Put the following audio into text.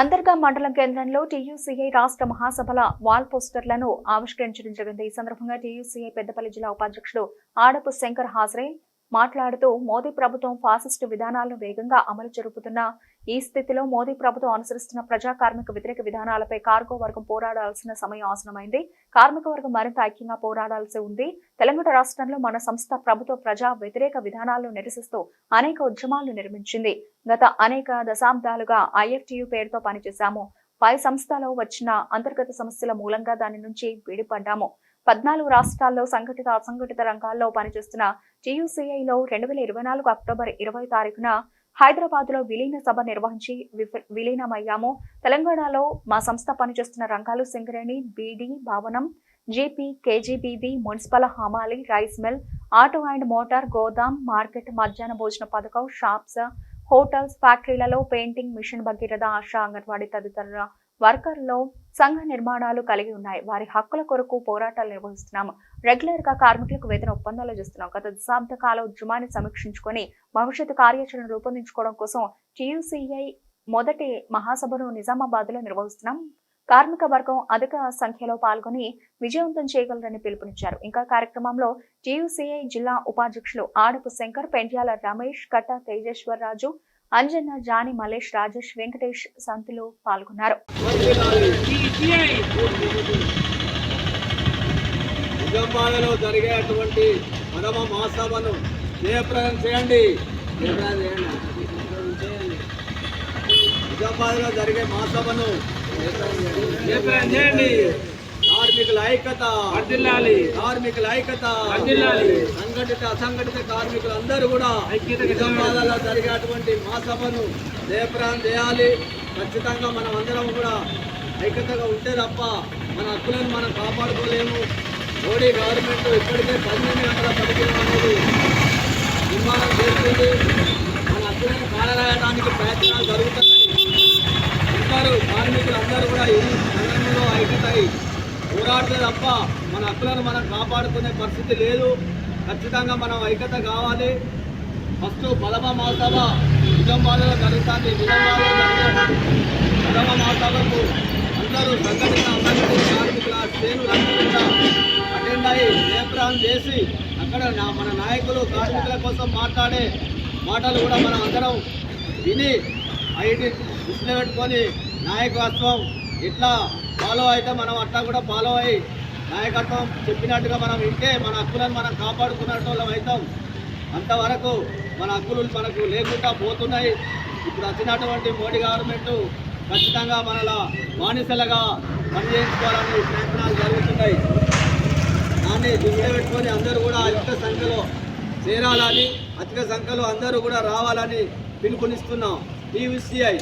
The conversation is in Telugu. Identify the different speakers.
Speaker 1: అంతర్గా మండలం కేంద్రంలో టీయూసీఐ రాష్ట్ర మహాసభల వాల్ పోస్టర్లను ఆవిష్కరించడం జరిగింది. ఈ సందర్భంగా టీయూసీఐ పెద్దపల్లి జిల్లా ఉపాధ్యక్షుడు ఆడపు శంకర్ హాజరై మాట్లాడుతూ మోదీ ప్రభుత్వం ఫాసిస్టు విధానాలను వేగంగా అమలు జరుపుతున్న ఈ స్థితిలో మోదీ ప్రభుత్వం అనుసరిస్తున్న ప్రజా కార్మిక వ్యతిరేక విధానాలపై కార్గో వర్గం పోరాడాల్సిన సమయం ఆసనమైంది. కార్మిక వర్గం మరింత ఐక్యంగా పోరాడాల్సి ఉంది. తెలంగాణ రాష్ట్రంలో మన సంస్థ ప్రభుత్వ ప్రజా వ్యతిరేక విధానాలను నిరసిస్తూ అనేక ఉద్యమాలను నిర్మించింది. గత అనేక దశాబ్దాలుగా ఐఎఫ్టియు పేరుతో పనిచేశాము. పై సంస్థలో వచ్చిన అంతర్గత సమస్యల మూలంగా దాని నుంచి విడిపడ్డాము పద్నాలుగు రాష్ట్రాల్లో సంఘటిత అసంఘటిత రంగాల్లో పనిచేస్తున్న టీయూసీఐలో రెండు వేల ఇరవై నాలుగు అక్టోబర్ ఇరవై తారీఖున హైదరాబాద్లో విలీన సభ నిర్వహించి విలీనమయ్యాము. తెలంగాణలో మా సంస్థ పనిచేస్తున్న రంగాలు సింగరేణి బీడీ భవనం జీపీ కేజీబీబీ మున్సిపల్ హమాలి rice mill auto and motor గోదాం market మధ్యాహ్న భోజన పథకం షాప్స్ హోటల్స్ ఫ్యాక్టరీలలో పెయింటింగ్ మిషన్ భగీరథ ఆశా అంగన్వాడీ తదితర వర్కర్లో సంఘ నిర్మాణాలు కలిగి ఉన్నాయి. వారి హక్కుల కొరకు పోరాటాలు నిర్వహిస్తున్నాము రెగ్యులర్గా కార్మికులకు వేతన ఒప్పందాలు చేస్తున్నాం. గత దశాబ్ద కాల ఉద్యమాన్ని సమీక్షించుకొని భవిష్యత్తు కార్యాచరణ రూపొందించుకోవడం కోసం టీయూసీఐ మొదటి మహాసభను నిజామాబాద్లో నిర్వహిస్తున్నాం. కార్మిక వర్గం అధిక సంఖ్యలో పాల్గొని విజయవంతం చేయగలరని పిలుపునిచ్చారు. ఇంకా కార్యక్రమంలో టీయూసీఐ జిల్లా ఉపాధ్యక్షులు ఆడపు శంకర్ పెండ్యాల రమేష్ కట్ట తేజేశ్వరరాజు అంజన్న జాని మలేష్ రాజేష్ వెంకటేష్ సంతులు పాల్గొన్నారు.
Speaker 2: నిజామాబాద్లో జరిగేటువంటి మహాసభను జయప్రదం చేయండి. నిజామాబాద్లో జరిగే మహాసభను
Speaker 3: చేయండి.
Speaker 2: కార్మికుల ఐక్యత.
Speaker 3: వర్ధిల్లాలి.
Speaker 2: కార్మికుల ఐక్యత.
Speaker 3: వర్ధిల్లాలి.
Speaker 2: సంఘటిత అసంఘటిత కార్మికులు అందరూ కూడా
Speaker 3: ఐక్యతగా
Speaker 2: నిజామాబాద్లో జరిగేటువంటి మహాసభను జయప్రదం చేయాలి. ఖచ్చితంగా మనం అందరం కూడా ఐక్యతగా ఉంటే తప్ప మన హక్కులను మనం కాపాడుకోలేము. మోడీ గవర్నమెంట్ ఇప్పటికే పన్నెండు గంటల పదిహేను అనేది నిర్మాణం చేస్తుంది. మన హక్కులను కాలరాయడానికి ప్రయత్నాలు జరుగుతున్నాయి అందరూ కార్మికులు అందరూ కూడా ఈ నగరంలో ఐక్యతై తప్ప మన హక్కులను మనం కాపాడుకునే పరిస్థితి లేదు. ఖచ్చితంగా మనం ఐక్యత కావాలి. ఫస్ట్ పదమ మహాసభ నిజామాబాద్లో జరుగుతుంది నిజామాబాద్లో జరిగే అందరూ సంఘటిత అసంఘటిత కార్మికుల శ్రేణులందరూ కూడా అటెండ్ అయ్యి జయప్రదం చేసి అక్కడ మన నాయకులు కార్మికుల కోసం మాట్లాడే మాటలు కూడా మనం అందరం విని ఐటీ దృష్టిలో పెట్టుకొని నాయకత్వం ఇట్లా ఫాలో అయితే మనం అట్లా కూడా ఫాలో అయ్యి నాయకత్వం చెప్పినట్టుగా మనం వింటే మన హక్కులను మనం కాపాడుకున్నట్టు అవుతాం. అంతవరకు మన హక్కులు మనకు లేకుండా పోతున్నాయి. ఇప్పుడు వచ్చినటువంటి మోడీ గవర్నమెంట్ ఖచ్చితంగా మనలా బానిసలుగా పనిచేయించుకోవాలని ప్రయత్నాలు జరుగుతున్నాయి. దాన్ని దృష్టిలో పెట్టుకొని అందరూ కూడా అధిక సంఖ్యలో చేరాలని అధిక సంఖ్యలో అందరూ కూడా రావాలని పిలుపునిస్తున్నాం. టీవీసీఐ